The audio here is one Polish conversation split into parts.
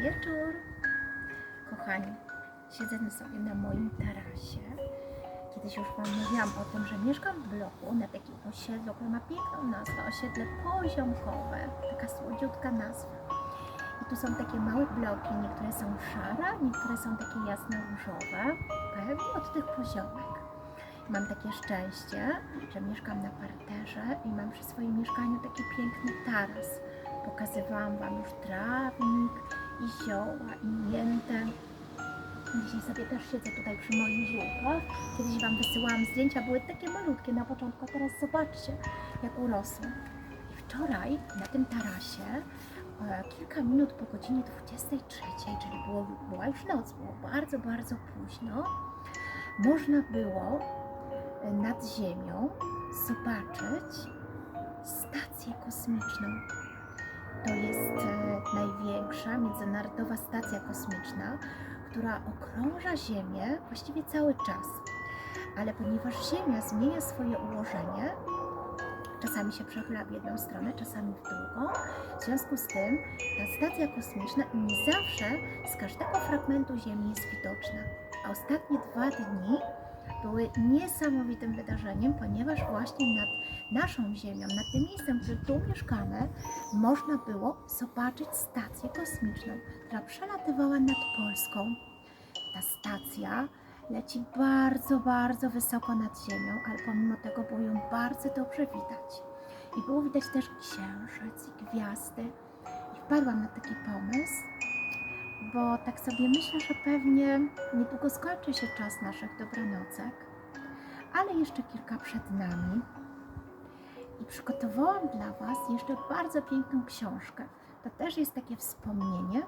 wieczór. Kochani, siedzę sobie na moim tarasie. Kiedyś już Wam mówiłam o tym, że mieszkam w bloku na takim osiedlu, które ma piękną nazwę, osiedle poziomkowe, taka słodziutka nazwa. I tu są takie małe bloki, niektóre są szare, niektóre są takie jasno różowe, pewnie od tych poziomek. Mam takie szczęście, że mieszkam na parterze i mam przy swoim mieszkaniu taki piękny taras. Pokazywałam Wam już trawnik i zioła i miętę. Dzisiaj sobie też siedzę tutaj przy moich ziółkach. Kiedyś Wam wysyłałam zdjęcia, były takie malutkie na początku, a teraz zobaczcie, jak urosły. I wczoraj na tym tarasie, e, kilka minut po godzinie 23, czyli było, była już noc, było bardzo, bardzo późno, można było e, nad ziemią zobaczyć stację kosmiczną. To jest największa międzynarodowa stacja kosmiczna, która okrąża Ziemię właściwie cały czas. Ale ponieważ Ziemia zmienia swoje ułożenie, czasami się przechyla w jedną stronę, czasami w drugą, w związku z tym ta stacja kosmiczna nie zawsze z każdego fragmentu Ziemi jest widoczna. A ostatnie dwa dni były niesamowitym wydarzeniem, ponieważ właśnie nad naszą Ziemią, nad tym miejscem, gdzie tu mieszkamy, można było zobaczyć stację kosmiczną, która przelatywała nad Polską. Ta stacja leci bardzo, bardzo wysoko nad Ziemią, ale pomimo tego było ją bardzo dobrze widać. I było widać też księżyc i gwiazdy. I wpadłam na taki pomysł, bo tak sobie myślę, że pewnie niedługo skończy się czas naszych dobranocek, ale jeszcze kilka przed nami. I przygotowałam dla Was jeszcze bardzo piękną książkę. To też jest takie wspomnienie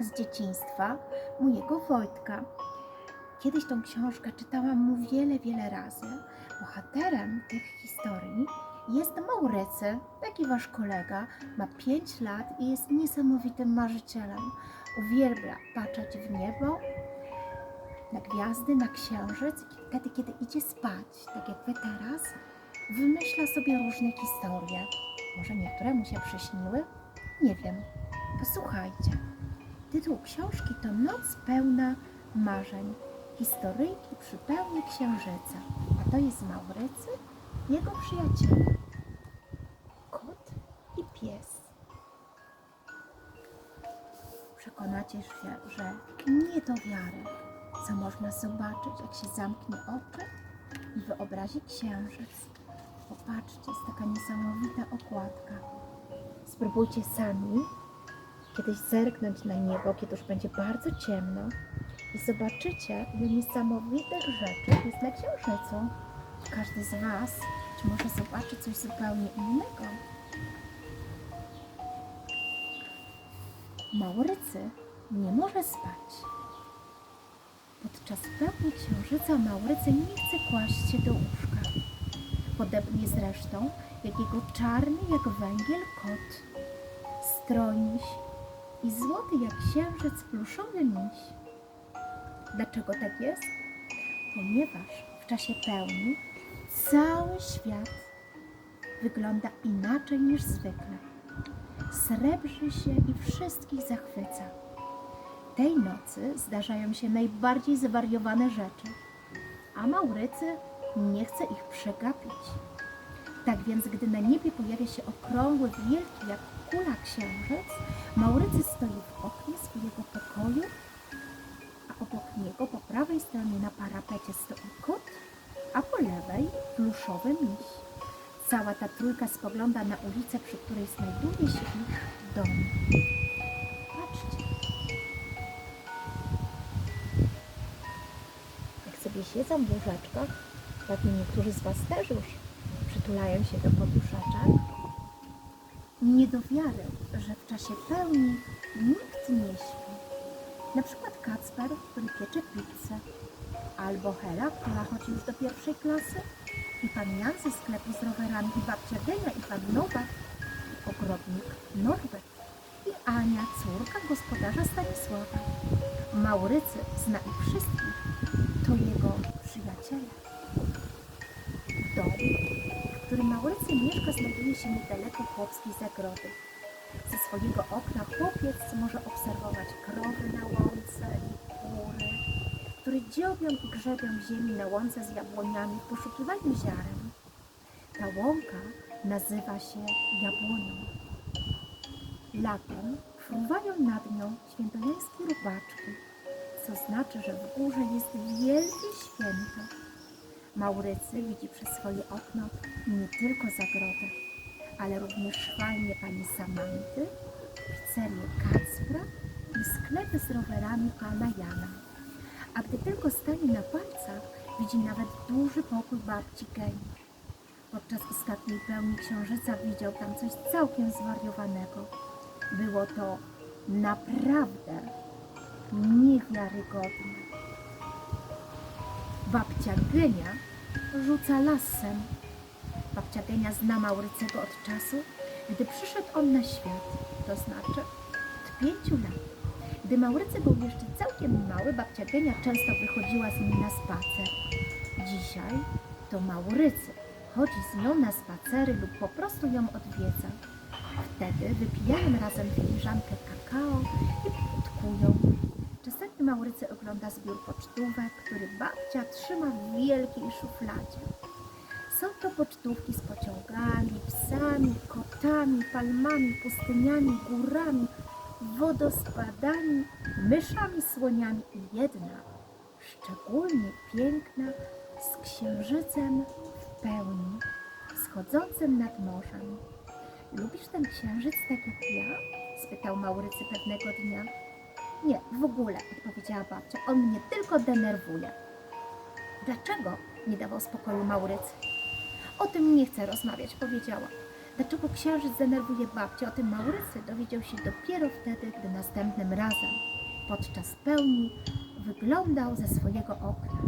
z dzieciństwa mojego Wojtka. Kiedyś tą książkę czytałam mu wiele, wiele razy. Bohaterem tych historii jest Maurycy, taki wasz kolega, ma 5 lat i jest niesamowitym marzycielem. Uwielbia patrzeć w niebo, na gwiazdy, na księżyc wtedy, kiedy idzie spać, tak jak wy teraz, wymyśla sobie różne historie. Może niektóre mu się przyśniły? Nie wiem. Posłuchajcie. Tytuł książki to Noc pełna marzeń. Historyjki przy pełni księżyca. A to jest Maurycy, jego przyjaciele. Kot i pies. Przekonacie się, że nie do wiary, co można zobaczyć, jak się zamknie oczy i wyobrazi księżyc. Popatrzcie, jest taka niesamowita okładka. Spróbujcie sami kiedyś zerknąć na niebo, kiedy już będzie bardzo ciemno i zobaczycie, ile niesamowitych rzeczy jest na księżycu. Każdy z Was może zobaczy coś zupełnie innego. Maurycy nie może spać. Podczas pełni księżyca Maurycy nie chce kłaść się do łóżka. Podobnie zresztą jak jego czarny jak węgiel kot, strojniś i złoty jak księżyc pluszowy miś. Dlaczego tak jest? Ponieważ w czasie pełni cały świat wygląda inaczej niż zwykle. Srebrzy się i wszystkich zachwyca. Tej nocy zdarzają się najbardziej zwariowane rzeczy, a Maurycy nie chce ich przegapić. Tak więc, gdy na niebie pojawia się okrągły, wielki jak kula księżyc, Maurycy stoi w oknie swojego pokoju, a obok niego po prawej stronie na parapecie stoi kot, a po lewej pluszowy miś. Cała ta trójka spogląda na ulicę, przy której znajduje się ich dom. Patrzcie. Jak sobie siedzą w łóżeczkach, pewnie niektórzy z Was też już przytulają się do poduszeczek. Nie do wiary, że w czasie pełni nikt nie śpi. Na przykład Kacper, który piecze pizzę, albo Hela, która chodzi już do pierwszej klasy, i pan Jan ze sklepu z rowerami, i babcia Genia, i pan Nowak, i ogrodnik Norbert, i Ania, córka gospodarza Stanisława. Maurycy zna ich wszystkich, to jego przyjaciele. Dom, w którym Maurycy mieszka, znajduje się niedaleko chłopskiej zagrody. Ze swojego okna chłopiec może obserwować krowy na łące dziobią i grzebią ziemi na łące z jabłoniami w poszukiwaniu ziaren. Ta łąka nazywa się jabłonią. Latem fruwają nad nią świętojańskie robaczki, co znaczy, że w górze jest wielkie święto. Maurycy widzi przez swoje okno nie tylko zagrodę, ale również szwalnię pani Samanty, pizzerię Kacpra i sklepy z rowerami pana Jana. A gdy tylko stanie na palcach, widzi nawet duży pokój babci Geni. Podczas ostatniej pełni księżyca widział tam coś całkiem zwariowanego. Było to naprawdę niewiarygodne. Babcia Genia rzuca lasem. Babcia Genia zna Maurycego od czasu, gdy przyszedł on na świat, to znaczy od pięciu lat. Gdy Maurycy był jeszcze całkiem mały, babcia Genia często wychodziła z nim na spacer. Dzisiaj to Maurycy chodzi z nią na spacery lub po prostu ją odwiedza. Wtedy wypijają razem filiżankę kakao i plotkują. Czasami Maurycy ogląda zbiór pocztówek, który babcia trzyma w wielkiej szufladzie. Są to pocztówki z pociągami, psami, kotami, palmami, pustyniami, górami, wodospadami, myszami, słoniami i jedna, szczególnie piękna, z księżycem w pełni, schodzącym nad morzem. Lubisz ten księżyc tak jak ja? spytał Maurycy pewnego dnia. Nie, w ogóle, odpowiedziała babcia. On mnie tylko denerwuje. Dlaczego? nie dawał spokoju Maurycy. O tym nie chcę rozmawiać, powiedziała. Dlaczego księżyc denerwuje babcię? O tym Maurycy dowiedział się dopiero wtedy, gdy następnym razem, podczas pełni, wyglądał ze swojego okna.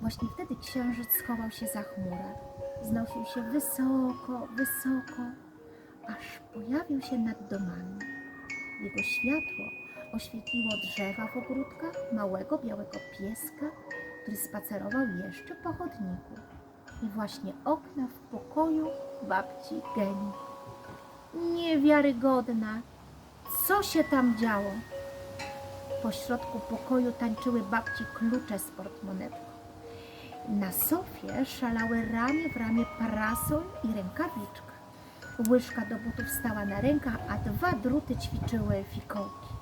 Właśnie wtedy księżyc schował się za chmurę. Znosił się wysoko, wysoko, aż pojawił się nad domami. Jego światło oświetliło drzewa w ogródkach, małego białego pieska, który spacerował jeszcze po chodniku i właśnie okna w pokoju babci Geni. Niewiarygodna! Co się tam działo? Po środku pokoju tańczyły babci klucze z portmonetką. Na sofie szalały ramię w ramię parasol i rękawiczka. Łyżka do butów stała na rękach, a dwa druty ćwiczyły fikołki.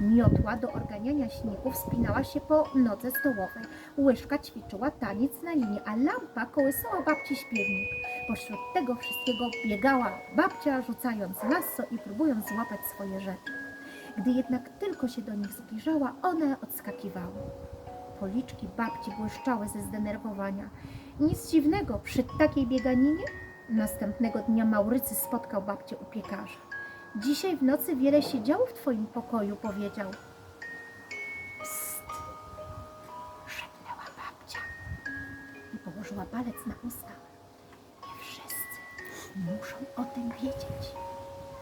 Miotła do organiania śniegu wspinała się po nodze stołowej. Łyżka ćwiczyła taniec na linii, a lampa kołysała babci śpiewnik. Pośród tego wszystkiego biegała babcia, rzucając lasso i próbując złapać swoje rzeczy. Gdy jednak tylko się do nich zbliżała, one odskakiwały. Policzki babci błyszczały ze zdenerwowania. Nic dziwnego przy takiej bieganinie. Następnego dnia Maurycy spotkał babcię u piekarza. Dzisiaj w nocy wiele się działo w twoim pokoju, powiedział. Psst, szepnęła babcia i położyła palec na usta. Nie wszyscy muszą o tym wiedzieć.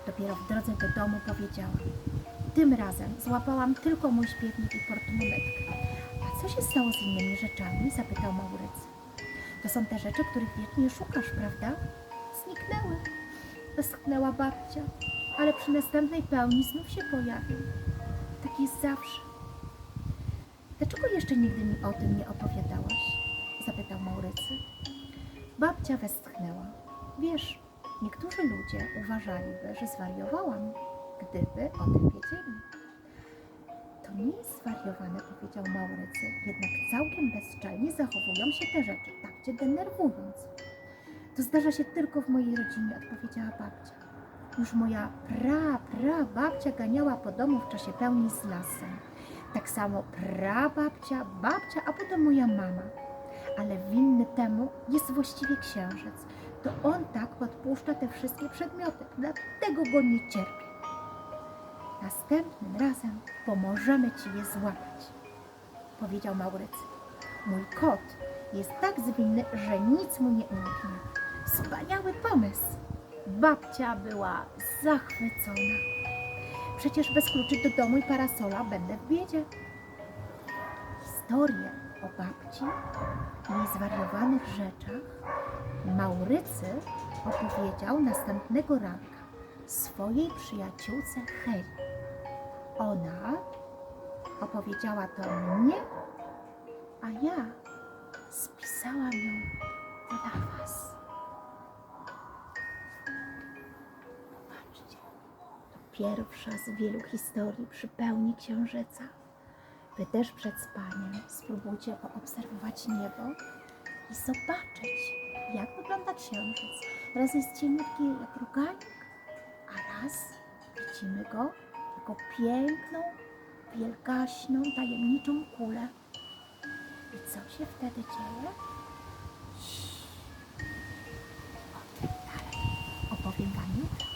Dopiero w drodze do domu powiedziała. Tym razem złapałam tylko mój śpiewnik i portmonetkę. A co się stało z innymi rzeczami? zapytał Maurycy. To są te rzeczy, których wiecznie szukasz, prawda? Zniknęły. Westchnęła babcia, ale przy następnej pełni znów się pojawił. Tak jest zawsze. Dlaczego jeszcze nigdy mi o tym nie opowiadałaś? zapytał Maurycy. Babcia westchnęła. Wiesz, niektórzy ludzie uważaliby, że zwariowałam, gdyby o tym wiedzieli. To nie jest zwariowane, powiedział Maurycy, jednak całkiem bezczelnie zachowują się te rzeczy, tak cię denerwując. To zdarza się tylko w mojej rodzinie, odpowiedziała babcia. Już moja pra, pra babcia ganiała po domu w czasie pełni z lasem. Tak samo pra babcia, babcia, a potem moja mama. Ale winny temu jest właściwie księżyc. To on tak podpuszcza te wszystkie przedmioty, dlatego go nie cierpię. Następnym razem pomożemy ci je złapać, powiedział Maurycy. Mój kot jest tak zwinny, że nic mu nie umknie. Wspaniały pomysł! Babcia była zachwycona. Przecież bez kluczy do domu i parasola będę w biedzie. Historię o babci i jej zwariowanych rzeczach Maurycy opowiedział następnego ranka. swojej przyjaciółce Heli. Ona opowiedziała to mnie, a ja spisałam ją pierwsza z wielu historii przy pełni księżyca. Wy też przed spaniem spróbujcie poobserwować niebo i zobaczyć, jak wygląda księżyc. Raz jest cieniutki jak rogalik, a raz widzimy go jako piękną, wielgaśną, tajemniczą kulę. I co się wtedy dzieje? O tym dalej opowiem Wam jutro.